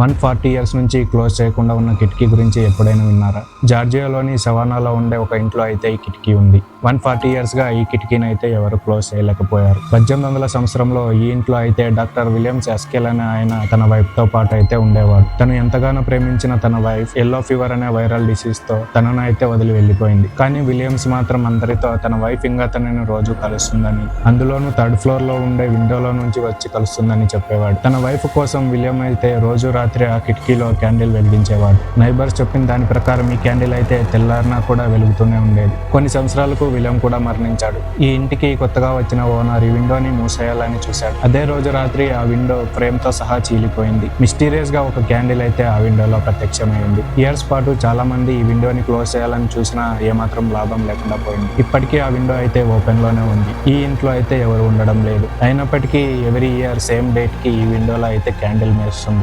One forty years నుంచి close చేయకుండా ఉన్న కిటికీ గురించి ఎప్పుడైనా విన్నారా? జార్జియాలోని సవానాలో ఉండే ఒక ఇంట్లో అయితే ఈ కిటికీ ఉంది. వన్ ఫార్టీ ఇయర్స్గా ఈ కిటికీని అయితే ఎవరు క్లోజ్ చేయలేకపోయారు. పద్దెనిమిది వందల సంవత్సరంలో ఈ ఇంట్లో అయితే డాక్టర్ విలియమ్స్ ఎస్కెల్ అనే ఆయన తన వైఫ్తో పాటు అయితే ఉండేవాడు. తను ఎంతగానో ప్రేమించిన తన వైఫ్ ఎల్లో ఫీవర్ అనే వైరల్ డిసీజ్తో తనను అయితే వదిలి వెళ్ళిపోయింది. కానీ విలియమ్స్ మాత్రం అందరితో తన వైఫ్ ఇంకా తనని రోజు కలుస్తుందని అందులోనూ థర్డ్ ఫ్లోర్లో ఉండే విండోలో నుంచి వచ్చి కలుస్తుందని చెప్పేవాడు. తన వైఫ్ కోసం విలియం అయితే రోజు రాత్రి ఆ కిటికీలో క్యాండిల్ వెలిగించేవాడు. నైబర్స్ చెప్పిన దాని ప్రకారం ఈ క్యాండిల్ అయితే తెల్లారినా కూడా వెలుగుతూనే ఉండేది. కొన్ని సంవత్సరాలకు విలియం కూడా మరణించాడు. ఈ ఇంటికి కొత్తగా వచ్చిన ఓనర్ ఈ విండోని మూసేయాలని చూశాడు. అదే రోజు రాత్రి ఆ విండో ఫ్రేమ్తో సహా చీలిపోయింది. మిస్టీరియస్గా ఒక క్యాండిల్ అయితే ఆ విండోలో ప్రత్యక్షమైంది. ఇయర్స్ పాటు చాలా మంది ఈ విండోని క్లోజ్ చేయాలని చూసినా ఏమాత్రం లాభం లేకుండా పోయింది. ఇప్పటికీ ఆ విండో అయితే ఓపెన్లోనే ఉంది. ఈ ఇంట్లో అయితే ఎవరు ఉండడం లేదు. అయినప్పటికీ ఎవరీ ఇయర్ సేమ్ డేట్కి ఈ విండోలో అయితే క్యాండిల్ మేస్తుంది.